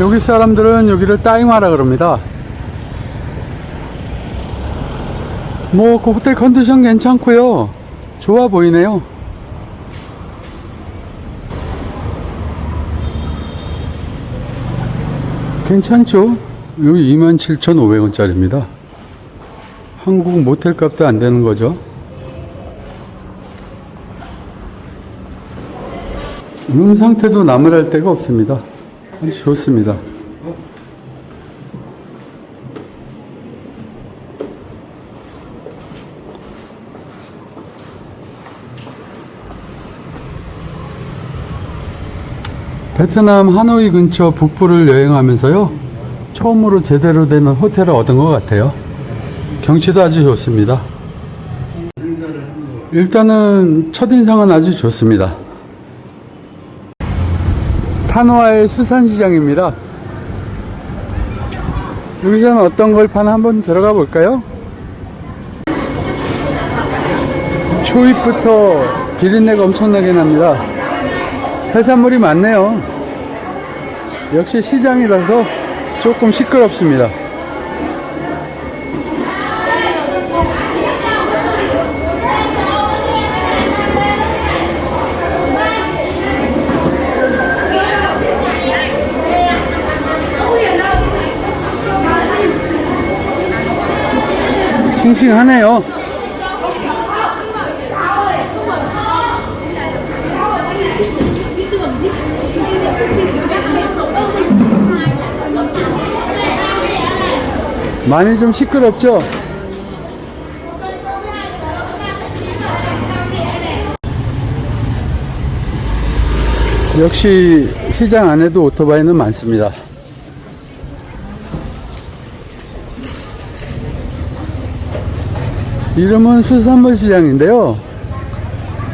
여기 사람들은 여기를 따이마라 그럽니다. 뭐, 그 호텔 컨디션 괜찮고요. 좋아 보이네요. 괜찮죠? 여기 27,500원짜리입니다. 한국 모텔 값도 안 되는 거죠. 룸 상태도 나무랄 데가 없습니다. 좋습니다. 베트남 하노이 근처 북부를 여행하면서요. 처음으로 제대로 된 호텔을 얻은 것 같아요. 경치도 아주 좋습니다. 일단은 첫인상은 아주 좋습니다. 탄화의 수산시장입니다. 여기서는 어떤 걸 파나 한번 들어가 볼까요? 초입부터 비린내가 엄청나게 납니다. 해산물이 많네요. 역시 시장이라서 조금 시끄럽습니다. 싱싱하네요. 많이 좀 시끄럽죠? 역시 시장 안에도 오토바이는 많습니다. 이름은 수산물 시장인데요.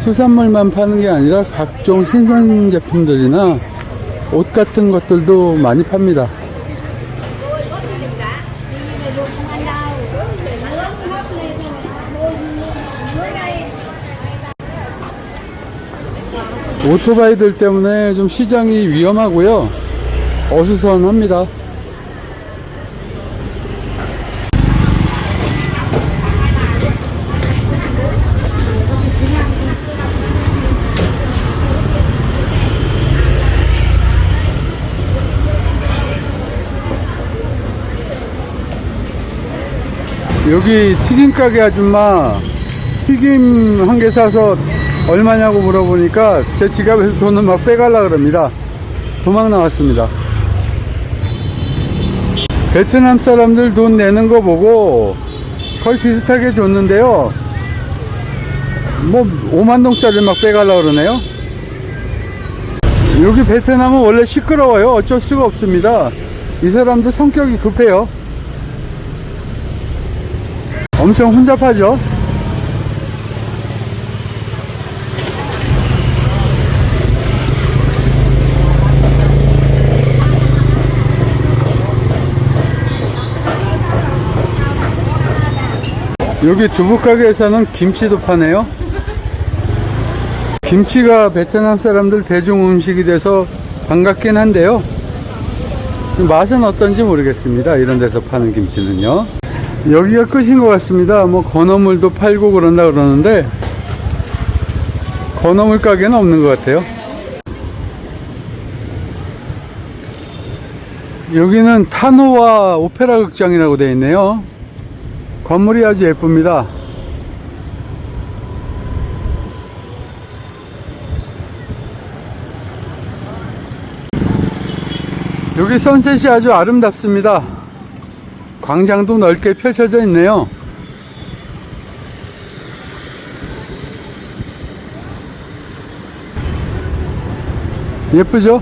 수산물만 파는 게 아니라 각종 신선 제품들이나 옷 같은 것들도 많이 팝니다. 오토바이들 때문에 좀 시장이 위험하고요. 어수선합니다. 여기 튀김 가게 아줌마 튀김 한 개 사서 얼마냐고 물어보니까 제 지갑에서 돈을 막 빼갈라 그럽니다. 도망 나왔습니다. 베트남 사람들 돈 내는 거 보고 거의 비슷하게 줬는데요. 뭐 5만 동짜리 막 빼갈라 그러네요. 여기 베트남은 원래 시끄러워요. 어쩔 수가 없습니다. 이 사람도 성격이 급해요. 엄청 혼잡하죠? 여기 두부가게에서는 김치도 파네요. 김치가 베트남 사람들 대중 음식이 돼서 반갑긴 한데요. 맛은 어떤지 모르겠습니다. 이런 데서 파는 김치는요. 여기가 끝인 것 같습니다. 뭐 건어물도 팔고 그런다 그러는데 건어물 가게는 없는 것 같아요. 여기는 타노와 오페라 극장이라고 되어 있네요. 건물이 아주 예쁩니다. 여기 선셋이 아주 아름답습니다. 광장도 넓게 펼쳐져 있네요. 예쁘죠?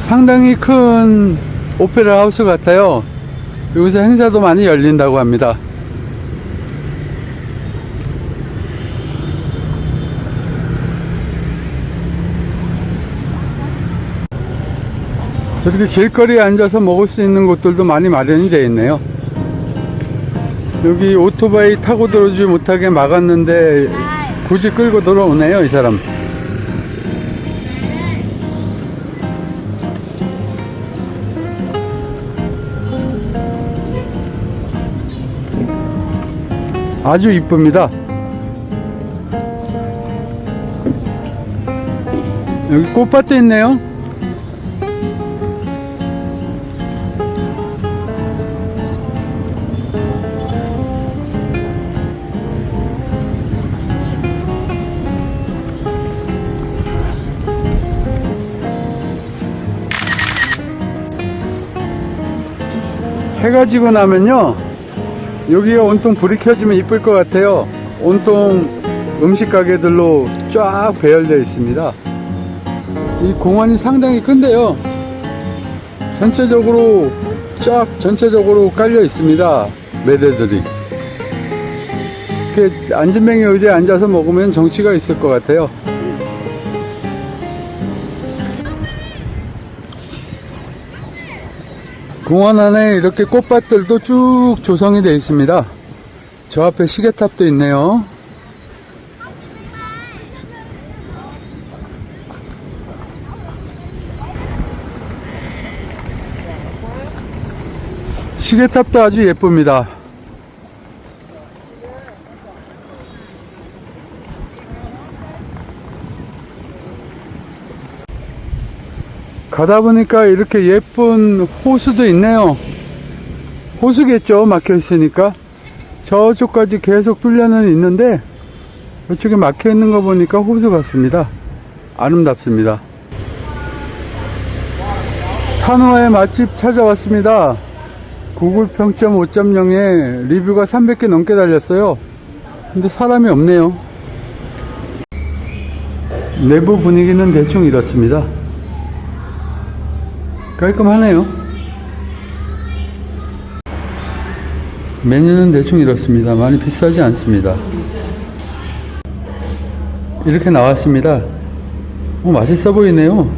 상당히 큰 오페라 하우스 같아요. 여기서 행사도 많이 열린다고 합니다. 저렇게 길거리에 앉아서 먹을 수 있는 곳들도 많이 마련이 되어 있네요. 여기 오토바이 타고 들어오지 못하게 막았는데 굳이 끌고 들어오네요, 이 사람. 아주 이쁩니다. 여기 꽃밭도 있네요. 해가 지고 나면요 여기가 온통 불이 켜지면 이쁠 것 같아요. 온통 음식 가게들로 쫙 배열되어 있습니다. 이 공원이 상당히 큰데요 전체적으로 쫙 전체적으로 깔려 있습니다 매대들이. 이렇게 안전뱅이 의자에 앉아서 먹으면 정치가 있을 것 같아요 공원 안에 이렇게 꽃밭들도 쭉 조성이 되어 있습니다. 저 앞에 시계탑도 있네요. 시계탑도 아주 예쁩니다. 가다 보니까 이렇게 예쁜 호수도 있네요. 호수겠죠, 막혀 있으니까. 저쪽까지 계속 뚫려는 있는데, 이쪽에 막혀 있는 거 보니까 호수 같습니다. 아름답습니다. 탄호의 맛집 찾아왔습니다. 구글 평점 5.0에 리뷰가 300개 넘게 달렸어요. 근데 사람이 없네요. 내부 분위기는 대충 이렇습니다. 깔끔하네요. 메뉴는 대충 이렇습니다. 많이 비싸지 않습니다. 이렇게 나왔습니다. 어, 맛있어 보이네요.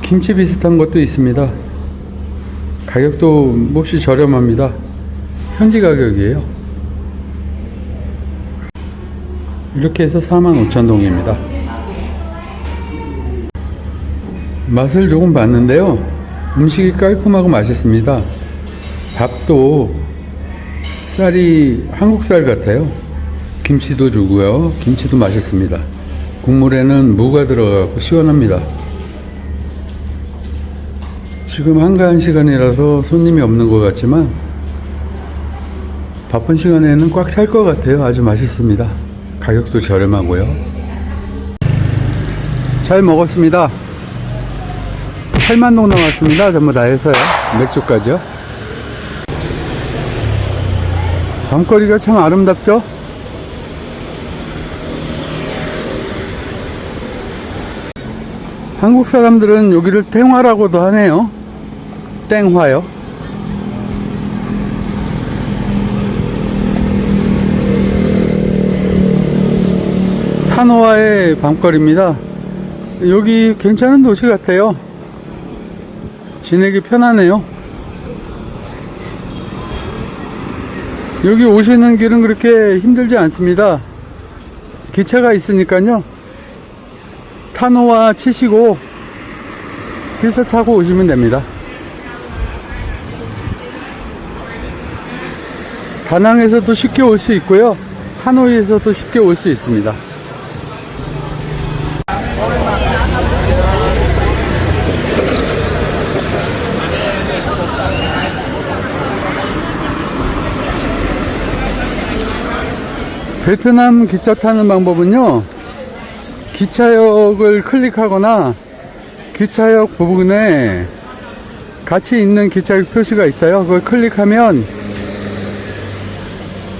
김치 비슷한 것도 있습니다. 가격도 몹시 저렴합니다. 현지 가격이에요. 이렇게 해서 45,000동입니다. 맛을 조금 봤는데요. 음식이 깔끔하고 맛있습니다. 밥도 쌀이 한국 쌀 같아요. 김치도 주고요. 김치도 맛있습니다. 국물에는 무가 들어가고 시원합니다. 지금 한가한 시간이라서 손님이 없는 것 같지만 바쁜 시간에는 꽉 찰 것 같아요. 아주 맛있습니다. 가격도 저렴하고요. 잘 먹었습니다. 8만 동 남았습니다. 전부 다 해서요. 맥주까지요. 밤거리가 참 아름답죠? 한국 사람들은 여기를 땡화라고도 하네요. 땡화요. 타노와의 밤거리입니다. 여기 괜찮은 도시 같아요. 지내기 편하네요. 여기 오시는 길은 그렇게 힘들지 않습니다. 기차가 있으니까요. 타노와 치시고 기차 타고 오시면 됩니다. 다낭에서도 쉽게 올 수 있고요. 하노이에서도 쉽게 올 수 있습니다. 베트남 기차 타는 방법은요. 기차역을 클릭하거나 기차역 부분에 같이 있는 기차역 표시가 있어요. 그걸 클릭하면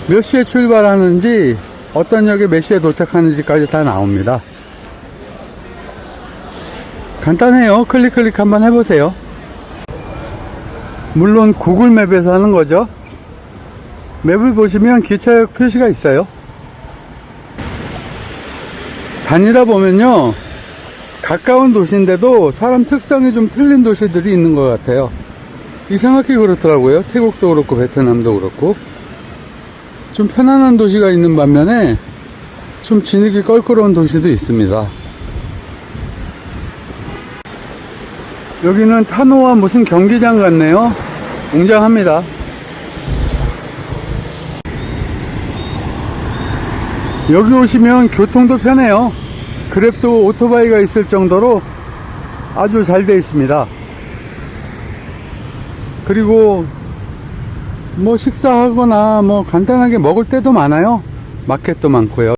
몇 시에 출발하는지 어떤 역에 몇 시에 도착하는지까지 다 나옵니다. 간단해요. 클릭 클릭 한번 해보세요. 물론 구글 맵에서 하는 거죠. 맵을 보시면 기차역 표시가 있어요. 다니다 보면요. 가까운 도시인데도 사람 특성이 좀 틀린 도시들이 있는 것 같아요. 이상하게 그렇더라고요. 태국도 그렇고 베트남도 그렇고. 좀 편안한 도시가 있는 반면에 좀 진흙이 껄끄러운 도시도 있습니다. 여기는 타노와 무슨 경기장 같네요. 웅장합니다. 여기 오시면 교통도 편해요. 그랩도 오토바이가 있을 정도로 아주 잘돼 있습니다. 그리고 뭐 식사하거나 뭐 간단하게 먹을 때도 많아요. 마켓도 많고요.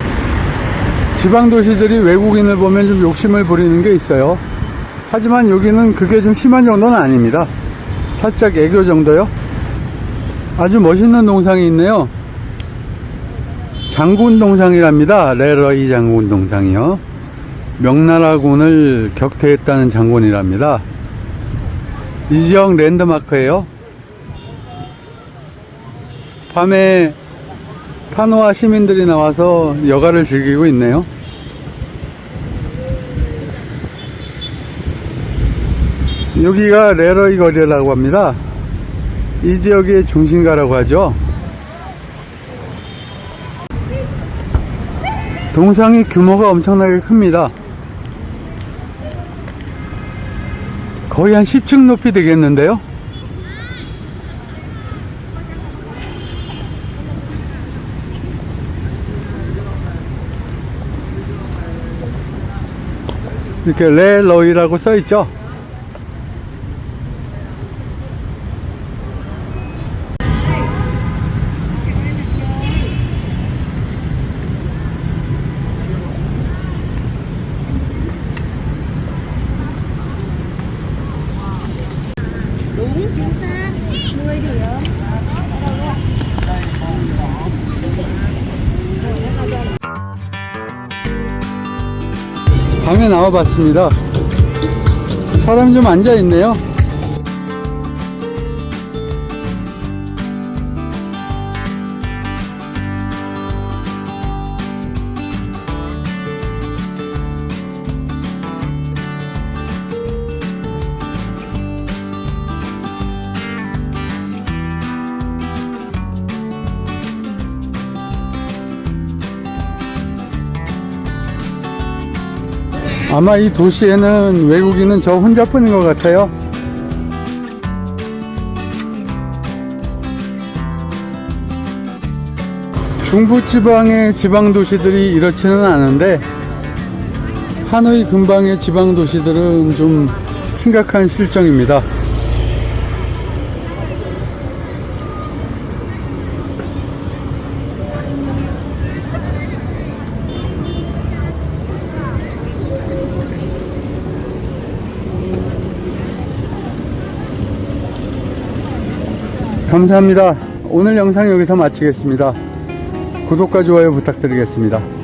지방 도시들이 외국인을 보면 좀 욕심을 부리는 게 있어요. 하지만 여기는 그게 좀 심한 정도는 아닙니다. 살짝 애교 정도요. 아주 멋있는 동상이 있네요. 장군 동상이랍니다. 레러이 장군 동상이요. 명나라군을 격퇴했다는 장군이랍니다. 이 지역 랜드마크예요. 밤에 타노와 시민들이 나와서 여가를 즐기고 있네요. 여기가 레러이 거리라고 합니다. 이 지역의 중심가라고 하죠. 동상이 규모가 엄청나게 큽니다. 거의 한 10층 높이 되겠는데요. 이렇게 레러이라고 써 있죠. 방에 나와 봤습니다. 사람이 좀 앉아 있네요. 아마 이 도시에는 외국인은 저 혼자뿐인 것 같아요. 중부지방의 지방도시들이 이렇지는 않은데 하노이 근방의 지방도시들은 좀 심각한 실정입니다. 감사합니다. 오늘 영상 여기서 마치겠습니다. 구독과 좋아요 부탁드리겠습니다.